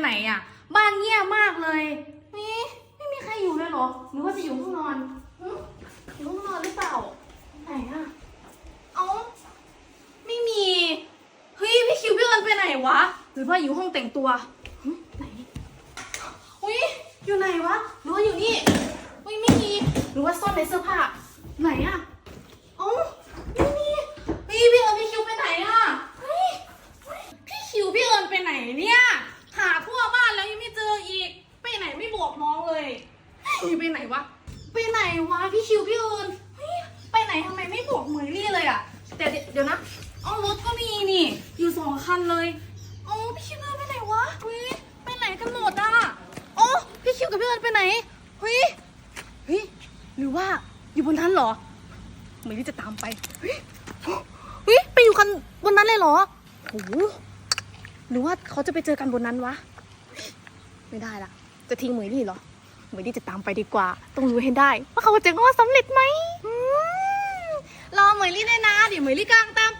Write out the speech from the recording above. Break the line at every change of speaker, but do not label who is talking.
ไหนอะ บ้านเงียบมากเลยนี่ไม่มีใครอยู่เลยเหรอหรือว่าจะอยู่ห้องนอนหึอยู่ห้องนอนหรือเปล่า ไหนอะเอ้าไม่มีเฮ้ยพี่คิวพี่เอิญไปไหนวะ หรือว่าอยู่ห้องแต่งตัวหึไหนอุ้ยอยู่ไหนวะหรือว่าอยู่นี่อุ้ยไม่มีหรือว่าซ่อนในเสื้อผ้าไหนอะเอ้าไม่มีเฮ้ยพี่เอิญพี่คิวไปไหนอะเฮ้ยเฮ้ยพี่คิวพี่เอิญไปไหนเนี่ย บอกน้องเลยเฮ้ยไปไหนวะ ไปไหนวะพี่คิวพี่เอิญเฮ้ยไปไหนทำไมไม่บอกเหมยลี่เลยอะแต่เดี๋ยวเดี๋ยวนะเอ้ารถก็มีนี่ อยู่สองคันเลยเอ้าพี่คิวพี่เอิญไปไหนวะเฮ้ยไปไหนกันหมดอะโอ้พี่คิวกับพี่เอิญไปไหนเฮ้ยเฮ้ยหรือว่าอยู่บนนั้นเหรอไม่ได้จะตามไปเฮ้ยเฮ้ยไปอยู่กันบนนั้นเลยเหรอโหหรือว่าเขาจะไปเจอกันบนนั้นวะ ไม่ได้ละ จะทิ้งเหมยลี่เหรอเหมยลี่จะตามไปดีกว่า ต้องรู้ให้ได้ ว่าเขาจะง้อสำเร็จไหมอืมรอเหมยลี่ด้วยนะเดี๋ยวเหมยลี่กลางตาม